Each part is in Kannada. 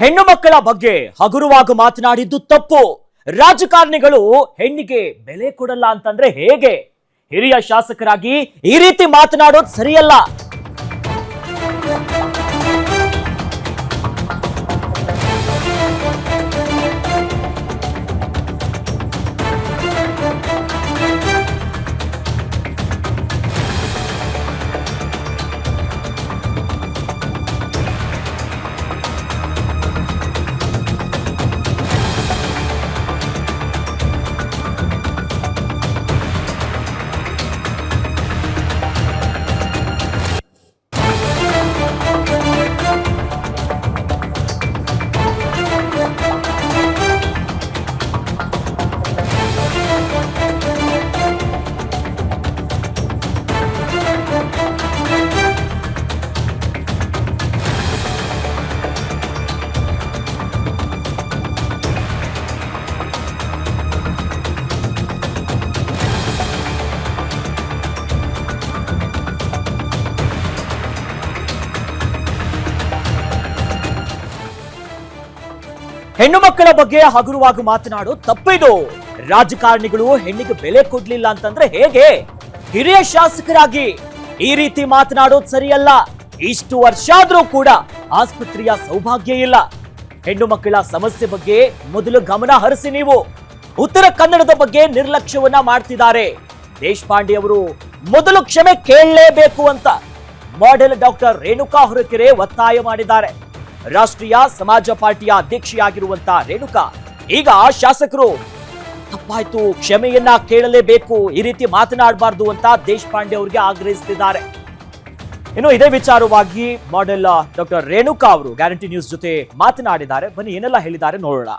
ಹೆಣ್ಣು ಮಕ್ಕಳ ಬಗ್ಗೆ ಹಗುರವಾಗಿ ಮಾತನಾಡಿದ್ದು ತಪ್ಪು. ರಾಜಕಾರಣಿಗಳು ಹೆಣ್ಣಿಗೆ ಬೆಲೆ ಕೊಡಲ್ಲ ಅಂತಂದ್ರೆ ಹೇಗೆ? ಹಿರಿಯ ಶಾಸಕರಾಗಿ ಈ ರೀತಿ ಮಾತನಾಡೋದು ಸರಿಯಲ್ಲ. ಹೆಣ್ಣು ಮಕ್ಕಳ ಬಗ್ಗೆ ಹಗುರವಾಗಿ ಮಾತನಾಡೋ ತಪ್ಪಿದು. ರಾಜಕಾರಣಿಗಳು ಹೆಣ್ಣಿಗೆ ಬೆಲೆ ಕೊಡ್ಲಿಲ್ಲ ಅಂತಂದ್ರೆ ಹೇಗೆ? ಹಿರಿಯ ಶಾಸಕರಾಗಿ ಈ ರೀತಿ ಮಾತನಾಡೋದು ಸರಿಯಲ್ಲ. ಇಷ್ಟು ವರ್ಷ ಆದ್ರೂ ಕೂಡ ಆಸ್ಪತ್ರೆಯ ಸೌಭಾಗ್ಯ ಇಲ್ಲ. ಹೆಣ್ಣು ಮಕ್ಕಳ ಸಮಸ್ಯೆ ಬಗ್ಗೆ ಮೊದಲು ಗಮನ ಹರಿಸಿ ನೀವು. ಉತ್ತರ ಕನ್ನಡದ ಬಗ್ಗೆ ನಿರ್ಲಕ್ಷ್ಯವನ್ನ ಮಾಡ್ತಿದ್ದಾರೆ. ದೇಶಪಾಂಡೆ ಅವರು ಮೊದಲು ಕ್ಷಮೆ ಕೇಳಲೇಬೇಕು ಅಂತ. ಮಾಡೆಲ್ ಡಾಕ್ಟರ್ ರೇಣುಕಾ ಹೊರಕೆರೆ ಒತ್ತಾಯ ಮಾಡಿದ್ದಾರೆ. ರಾಷ್ಟ್ರೀಯ ಸಮಾಜ ಪಾರ್ಟಿಯ ಅಧ್ಯಕ್ಷೆಯಾಗಿರುವಂತ ರೇಣುಕಾ. ಈಗ ಶಾಸಕರು, ತಪ್ಪಾಯ್ತು, ಕ್ಷಮೆಯನ್ನ ಕೇಳಲೇಬೇಕು, ಈ ರೀತಿ ಮಾತನಾಡಬಾರ್ದು ಅಂತ ದೇಶಪಾಂಡೆ ಅವರಿಗೆ ಆಗ್ರಹಿಸುತ್ತಿದ್ದಾರೆ ಇನ್ನು ಇದೇ ವಿಚಾರವಾಗಿ ಮಾಡೆಲ್, ಡಾಕ್ಟರ್ ರೇಣುಕಾ ಅವರು ಗ್ಯಾರಂಟಿ ನ್ಯೂಸ್ ಜೊತೆ ಮಾತನಾಡಿದ್ದಾರೆ. ಬನ್ನಿ, ಏನೆಲ್ಲ ಹೇಳಿದ್ದಾರೆ ನೋಡೋಣ.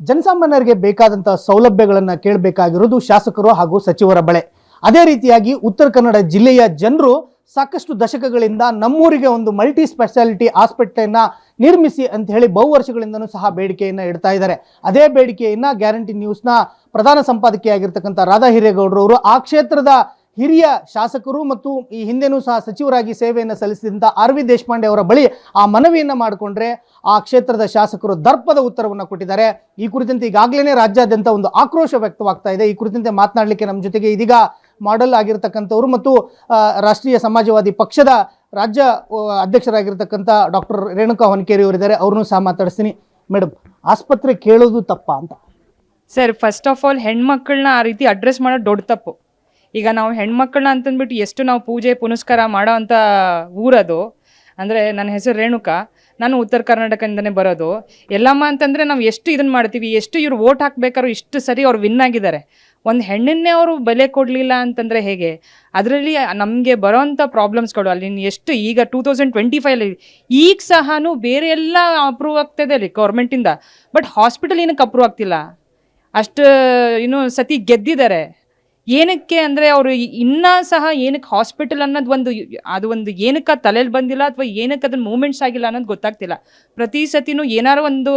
ಜನಸಾಮಾನ್ಯರಿಗೆ ಬೇಕಾದಂತಹ ಸೌಲಭ್ಯಗಳನ್ನ ಕೇಳಬೇಕಾಗಿರೋದು ಶಾಸಕರು ಹಾಗೂ ಸಚಿವರ ಬಳೆ. ಅದೇ ರೀತಿಯಾಗಿ ಉತ್ತರ ಕನ್ನಡ ಜಿಲ್ಲೆಯ ಜನರು ಸಾಕಷ್ಟು ದಶಕಗಳಿಂದ ನಮ್ಮೂರಿಗೆ ಒಂದು ಮಲ್ಟಿ ಸ್ಪೆಷಾಲಿಟಿ ಆಸ್ಪೆಟ್ಲನ್ನು ನಿರ್ಮಿಸಿ ಅಂತ ಹೇಳಿ ಬಹು ವರ್ಷಗಳಿಂದನೂ ಸಹ ಬೇಡಿಕೆಯನ್ನು ಇಡ್ತಾ ಇದ್ದಾರೆ. ಅದೇ ಬೇಡಿಕೆಯನ್ನು ಗ್ಯಾರಂಟಿ ನ್ಯೂಸ್ನ ಪ್ರಧಾನ ಸಂಪಾದಕಿಯಾಗಿರ್ತಕ್ಕಂಥ ರಾಧಾ ಹಿರೇಗೌಡರು ಅವರು ಆ ಕ್ಷೇತ್ರದ ಹಿರಿಯ ಶಾಸಕರು ಮತ್ತು ಈ ಹಿಂದೆನೂ ಸಹ ಸಚಿವರಾಗಿ ಸೇವೆಯನ್ನು ಸಲ್ಲಿಸಿದಂಥ ಆರ್ ವಿ ದೇಶಪಾಂಡೆ ಅವರ ಬಳಿ ಆ ಮನವಿಯನ್ನು ಮಾಡಿಕೊಂಡ್ರೆ ಆ ಕ್ಷೇತ್ರದ ಶಾಸಕರು ದರ್ಪದ ಉತ್ತರವನ್ನು ಕೊಟ್ಟಿದ್ದಾರೆ. ಈ ಕುರಿತಂತೆ ಈಗಾಗಲೇ ರಾಜ್ಯಾದ್ಯಂತ ಒಂದು ಆಕ್ರೋಶ ವ್ಯಕ್ತವಾಗ್ತಾ ಇದೆ. ಈ ಕುರಿತಂತೆ ಮಾತನಾಡಲಿಕ್ಕೆ ನಮ್ಮ ಜೊತೆಗೆ ಇದೀಗ ಮಾಡೆಲ್ ಆಗಿರ್ತಕ್ಕಂಥವ್ರು ಮತ್ತು ರಾಷ್ಟ್ರೀಯ ಸಮಾಜವಾದಿ ಪಕ್ಷದ ರಾಜ್ಯ ಅಧ್ಯಕ್ಷರಾಗಿರ್ತಕ್ಕಂಥ ಡಾಕ್ಟರ್ ರೇಣುಕಾ ಹೊನ್ಕೇರಿ ಅವರಿದ್ದಾರೆ. ಅವ್ರನ್ನೂ ಸಹ ಮಾತಾಡಿಸ್ತೀನಿ. ಮೇಡಮ್ ಆಸ್ಪತ್ರೆ ಕೇಳೋದು ತಪ್ಪಾ ಅಂತ. ಸರ್ ಫಸ್ಟ್ ಆಫ್ ಆಲ್ ಹೆಣ್ಮಕ್ಳನ್ನ ಆ ರೀತಿ ಅಡ್ರೆಸ್ ಮಾಡೋದು ದೊಡ್ಡ ತಪ್ಪು. ಈಗ ನಾವು ಹೆಣ್ಮಕ್ಳನ್ನ ಅಂತಂದ್ಬಿಟ್ಟು ಎಷ್ಟು ನಾವು ಪೂಜೆ, ಪುನಸ್ಕಾರ ಮಾಡೋ ಅಂತ ಊರದು, ಅಂದರೆ ನನ್ನ ಹೆಸರು ರೇಣುಕಾ, ನಾನು ಉತ್ತರ ಕರ್ನಾಟಕದಿಂದನೇ ಬರೋದು. ಎಲ್ಲಮ್ಮ ಅಂತಂದರೆ ನಾವು ಎಷ್ಟು ಇದನ್ನು ಮಾಡ್ತೀವಿ, ಎಷ್ಟು ಇವ್ರು ವೋಟ್ ಹಾಕಬೇಕಾದ್ರೂ ಇಷ್ಟು ಸರಿ ಅವ್ರು ವಿನ್ ಆಗಿದ್ದಾರೆ. ಒಂದು ಹೆಣ್ಣನ್ನೇ ಅವರು ಬೆಲೆ ಕೊಡಲಿಲ್ಲ ಅಂತಂದರೆ ಹೇಗೆ? ಅದರಲ್ಲಿ ನಮಗೆ ಬರೋವಂಥ ಪ್ರಾಬ್ಲಮ್ಸ್ಗಳು ಅಲ್ಲಿ ಎಷ್ಟು ಈಗ ಟೂ ತೌಸಂಡ್ ಟ್ವೆಂಟಿ ಫೈವಲ್ಲಿ ಈಗ ಸಹ ಬೇರೆ ಎಲ್ಲ ಅಪ್ರೂವ್ ಆಗ್ತದೆ ಅಲ್ಲಿ ಗೌರ್ಮೆಂಟಿಂದ ಬಟ್ ಹಾಸ್ಪಿಟಲ್ ಏನಕ್ಕೆ ಅಪ್ರೂವ್ ಆಗ್ತಿಲ್ಲ? ಅಷ್ಟು, ಇನ್ನೂ ಸತಿ ಗೆದ್ದಿದ್ದಾರೆ. ಏನಕ್ಕೆ ಅಂದರೆ ಅವರು ಇನ್ನೂ ಸಹ ಏನಕ್ಕೆ ಹಾಸ್ಪಿಟಲ್ ಅನ್ನೋದು ಒಂದು ಅದು ಒಂದು ಏನಕ್ಕೆ ತಲೆಯಲ್ಲಿ ಬಂದಿಲ್ಲ ಅಥವಾ ಏನಕ್ಕೆ ಅದನ್ನ ಮೂಮೆಂಟ್ಸ್ ಆಗಿಲ್ಲ ಅನ್ನೋದು ಗೊತ್ತಾಗ್ತಿಲ್ಲ. ಪ್ರತಿ ಸತಿನೂ ಏನಾರು ಒಂದು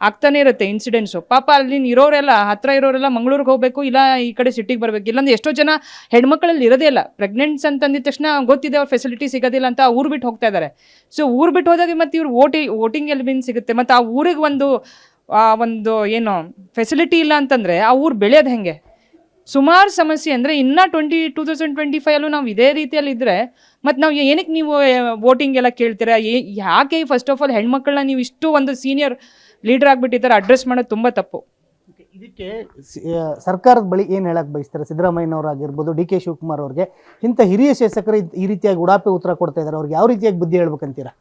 ಆಗ್ತಾನೆ ಇರುತ್ತೆ ಇನ್ಸಿಡೆಂಟ್ಸು ಪಾಪ ಅಲ್ಲಿ ಇರೋರೆಲ್ಲ, ಹತ್ರ ಇರೋರೆಲ್ಲ ಮಂಗಳೂರಿಗೆ ಹೋಗಬೇಕು, ಇಲ್ಲ ಈ ಕಡೆ ಸಿಟಿಗೆ ಬರಬೇಕು, ಇಲ್ಲಾಂದ್ರೆ ಎಷ್ಟೋ ಜನ ಹೆಣ್ಮಕ್ಳಲ್ಲಿ ಇರೋದೇ ಇಲ್ಲ. ಪ್ರೆಗ್ನೆಂಟ್ಸ್ ಅಂತಂದಿದ ತಕ್ಷಣ ಗೊತ್ತಿದೆ ಅವ್ರ ಫೆಸಿಲಿಟಿ ಸಿಗೋದಿಲ್ಲ ಅಂತ ಊರು ಬಿಟ್ಟು ಹೋಗ್ತಾ ಇದ್ದಾರೆ ಸೊ ಊರು ಬಿಟ್ಟು ಹೋದಾಗ ಮತ್ತೆ ಇವ್ರು ಓಟಿ ವೋಟಿಂಗ್ ಎಲ್ಲಿ ಬಿನ್ ಸಿಗುತ್ತೆ? ಮತ್ತು ಆ ಊರಿಗೆ ಒಂದು ಒಂದು ಏನು ಫೆಸಿಲಿಟಿ ಇಲ್ಲ ಅಂತಂದರೆ ಆ ಊರು ಬೆಳೆಯೋದು ಹೆಂಗೆ? ಸುಮಾರು ಸಮಸ್ಯೆ ಅಂದರೆ ಇನ್ನೂ ಟ್ವೆಂಟಿ ಟೂ ತೌಸಂಡ್ ಟ್ವೆಂಟಿ ಫೈವಲ್ಲೂ ನಾವು ಇದೇ ರೀತಿಯಲ್ಲಿ ಇದ್ದರೆ ಮತ್ತು ನಾವು ಏನಕ್ಕೆ ನೀವು ವೋಟಿಂಗ್ ಎಲ್ಲ ಕೇಳ್ತೀರಾ? ಏ ಯಾಕೆ ಫಸ್ಟ್ ಆಫ್ ಆಲ್ ಹೆಣ್ಮಕ್ಳನ್ನ ನೀವು ಇಷ್ಟು ಒಂದು ಸೀನಿಯರ್ ಲೀಡರ್ ಆಗಿಬಿಟ್ಟಿದ್ದಾರೆ ಅಡ್ರೆಸ್ ಮಾಡೋದು ತುಂಬ ತಪ್ಪು. ಇದಕ್ಕೆ ಸರ್ಕಾರದ ಬಳಿ ಏನು ಹೇಳಕ್ಕೆ ಬಯಸ್ತಾರೆ? ಸಿದ್ದರಾಮಯ್ಯನವರಾಗಿರ್ಬೋದು ಡಿ ಕೆ ಶಿವಕುಮಾರ್ ಅವ್ರಿಗೆ ಇಂಥ ಹಿರಿಯ ಶಾಸಕರು ಈ ರೀತಿಯಾಗಿ ಉಡಾಪೆ ಉತ್ತರ ಕೊಡ್ತಾ ಇದ್ದಾರೆ ಅವ್ರಿಗೆ ಯಾವ ರೀತಿಯಾಗಿ ಬುದ್ಧಿ ಹೇಳ್ಬೇಕಂತೀರಾ?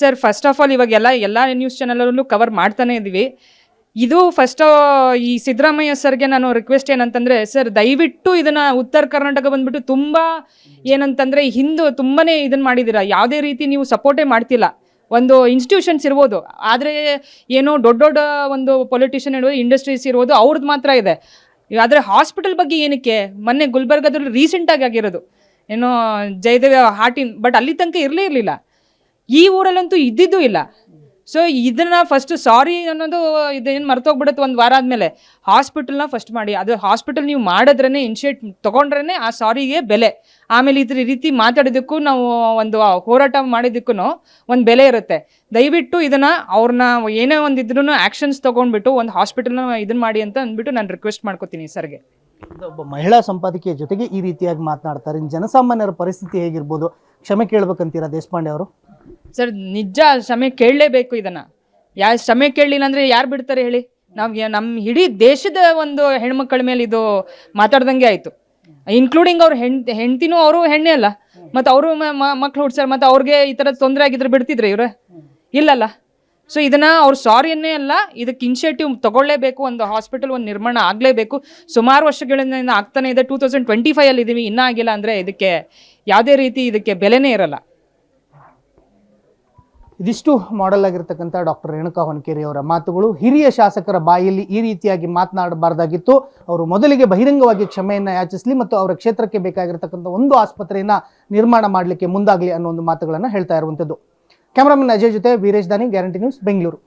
ಸರ್ ಫಸ್ಟ್ ಆಫ್ ಆಲ್ ಇವಾಗ ಎಲ್ಲ ಎಲ್ಲ ನ್ಯೂಸ್ ಚಾನಲಲ್ಲೂ ಕವರ್ ಮಾಡ್ತಾನೆ ಇದ್ದೀವಿ ಇದು ಫಸ್ಟ್, ಈ ಸಿದ್ದರಾಮಯ್ಯ ಸರ್ಗೆ ನಾನು ರಿಕ್ವೆಸ್ಟ್ ಏನಂತಂದರೆ, ಸರ್, ದಯವಿಟ್ಟು ಇದನ್ನು ಉತ್ತರ ಕರ್ನಾಟಕ ಬಂದ್ಬಿಟ್ಟು ತುಂಬ ಏನಂತಂದರೆ, ಹಿಂದೂ ತುಂಬಾ ಇದನ್ನು ಮಾಡಿದ್ದೀರಾ ಯಾವುದೇ ರೀತಿ ನೀವು ಸಪೋರ್ಟೇ ಮಾಡ್ತಿಲ್ಲ. ಒಂದು ಇನ್ಸ್ಟಿಟ್ಯೂಷನ್ಸ್ ಇರ್ಬೋದು. ಆದರೆ ಏನೋ ದೊಡ್ಡ ದೊಡ್ಡ ಒಂದು ಪೊಲಿಟಿಷಿಯನ್ ಇರ್ಬೋದು ಇಂಡಸ್ಟ್ರೀಸ್ ಇರ್ಬೋದು ಅವ್ರದ್ದು ಮಾತ್ರ ಇದೆ. ಆದರೆ ಹಾಸ್ಪಿಟಲ್ ಬಗ್ಗೆ ಏನಕ್ಕೆ? ಮೊನ್ನೆ ಗುಲ್ಬರ್ಗದಲ್ಲಿ ರೀಸೆಂಟಾಗಿ ಆಗಿರೋದು. ಏನೋ ಜಯದೇವ ಹಾರ್ಟಿನ್ ಬಟ್ ಅಲ್ಲಿ ತನಕ ಇರಲೇ ಇರಲಿಲ್ಲ. ಈ ಊರಲ್ಲಂತೂ ಇದ್ದಿದ್ದೂ ಇಲ್ಲ. ಸೊ ಇದನ್ನ ಫಸ್ಟ್ ಸಾರಿ ಅನ್ನೋದು ಇದೇನು ಮರ್ತೋಗ್ಬಿಡುತ್ತೆ ಒಂದು ವಾರ ಆದಮೇಲೆ. ಹಾಸ್ಪಿಟಲ್ನ ಫಸ್ಟ್ ಮಾಡಿ. ಅದು ಹಾಸ್ಪಿಟಲ್ ನೀವು ಮಾಡಿದ್ರೇ ಇನ್ಶಿಯೇಟ್ ತಗೊಂಡ್ರೇನೆ ಆ ಸಾರಿಗೆ ಬೆಲೆ. ಆಮೇಲೆ ಇದ್ರ ರೀತಿ ಮಾತಾಡೋದಕ್ಕೂ ನಾವು ಒಂದು ಹೋರಾಟ ಮಾಡಿದ್ದಕ್ಕೂ ಒಂದು ಬೆಲೆ ಇರುತ್ತೆ. ದಯವಿಟ್ಟು ಇದನ್ನ ಅವ್ರನ್ನ ಏನೇ ಒಂದು ಇದ್ರೂ ಆ್ಯಕ್ಷನ್ಸ್ ತೊಗೊಂಡ್ಬಿಟ್ಟು ಒಂದು ಹಾಸ್ಪಿಟಲ್ನ ಇದನ್ನ ಮಾಡಿ ಅಂತ ಅಂದ್ಬಿಟ್ಟು ನಾನು ರಿಕ್ವೆಸ್ಟ್ ಮಾಡ್ಕೋತೀನಿ ಸರ್ಗೆ. ಒಬ್ಬ ಮಹಿಳಾ ಸಂಪಾದಕಿಯ ಜೊತೆಗೆ ಈ ರೀತಿಯಾಗಿ ಮಾತನಾಡ್ತಾರೆ. ಜನಸಾಮಾನ್ಯರ ಪರಿಸ್ಥಿತಿ ಹೇಗಿರ್ಬೋದು? ಕ್ಷಮೆ ಕೇಳ್ಬೇಕಂತೀರಾ ದೇಶಪಾಂಡೆ ಅವರು? ಸರ್, ನಿಜ ಕ್ಷಮೆ ಕೇಳಲೇಬೇಕು ಇದನ್ನ. ಯಾ, ಕ್ಷಮೆ ಕೇಳಲಿಲ್ಲ ಅಂದ್ರೆ ಯಾರು ಬಿಡ್ತಾರೆ ಹೇಳಿ? ನಾವು ನಮ್ಮ ಇಡೀ ದೇಶದ ಒಂದು ಹೆಣ್ಮಕ್ಳ ಮೇಲೆ ಇದು ಮಾತಾಡ್ದಂಗೆ ಆಯಿತು. ಇನ್ಕ್ಲೂಡಿಂಗ್ ಅವ್ರ ಹೆಣ್, ಹೆಂಡ್ತಿನೂ ಅವರು ಹೆಣ್ಣೆ ಅಲ್ಲ. ಮತ್ತು ಅವರು ಮಕ್ಳು ಹುಡ್ಸಾರ ಮತ್ತು ಅವ್ರಿಗೆ ಈ ಥರ ತೊಂದರೆ ಆಗಿದ್ರೆ ಬಿಡ್ತಿದ್ರೆ ಇವ್ರೆ? ಇಲ್ಲಲ್ಲ. ಸೊ ಇದನ್ನ ಅವ್ರು ಸಾರಿಯನ್ನೇ ಅಲ್ಲ ಇದಕ್ಕೆ ಇನಿಷಿಯೇಟಿವ್ ತಗೊಳ್ಳೇಬೇಕು, ಒಂದು ಹಾಸ್ಪಿಟಲ್ ಒಂದು ನಿರ್ಮಾಣ ಆಗಲೇಬೇಕು. ಸುಮಾರು ವರ್ಷಗಳಿಂದ ಆಗ್ತಾನೆ ಇದೆ. ಟೂ ತೌಸಂಡ್ ಟ್ವೆಂಟಿ ಫೈವಲ್ಲಿ ಇದ್ದೀವಿ ಇನ್ನೂ ಆಗಿಲ್ಲ ಅಂದರೆ ಇದಕ್ಕೆ ಯಾವುದೇ ರೀತಿ ಇದಕ್ಕೆ ಬೆಲೆನೇ ಇರಲ್ಲ. ಇದಿಷ್ಟು ಮಾಡೆಲ್ ಆಗಿರ್ತಕ್ಕಂಥ ಡಾಕ್ಟರ್ ರೇಣುಕಾ ಹೊನಕೇರಿ ಅವರ ಮಾತುಗಳು. ಹಿರಿಯ ಶಾಸಕರ ಬಾಯಲ್ಲಿ ಈ ರೀತಿಯಾಗಿ ಮಾತನಾಡಬಾರ್ದಾಗಿತ್ತು. ಅವರು ಮೊದಲಿಗೆ ಬಹಿರಂಗವಾಗಿ ಕ್ಷಮೆಯನ್ನು ಯಾಚಿಸಲಿ ಮತ್ತು ಅವರ ಕ್ಷೇತ್ರಕ್ಕೆ ಬೇಕಾಗಿರ್ತಕ್ಕಂಥ ಒಂದು ಆಸ್ಪತ್ರೆಯನ್ನ ನಿರ್ಮಾಣ ಮಾಡಲಿಕ್ಕೆ ಮುಂದಾಗಲಿ ಅನ್ನೋ ಒಂದು ಮಾತುಗಳನ್ನು ಹೇಳ್ತಾ ಇರುವಂಥದ್ದು. ಕ್ಯಾಮರಾಮನ್ ಅಜಯ್ ಜೊತೆ ವೀರೇಶ್ ದಾನಿ ಗ್ಯಾರಂಟಿ ನ್ಯೂಸ್ ಬೆಂಗಳೂರು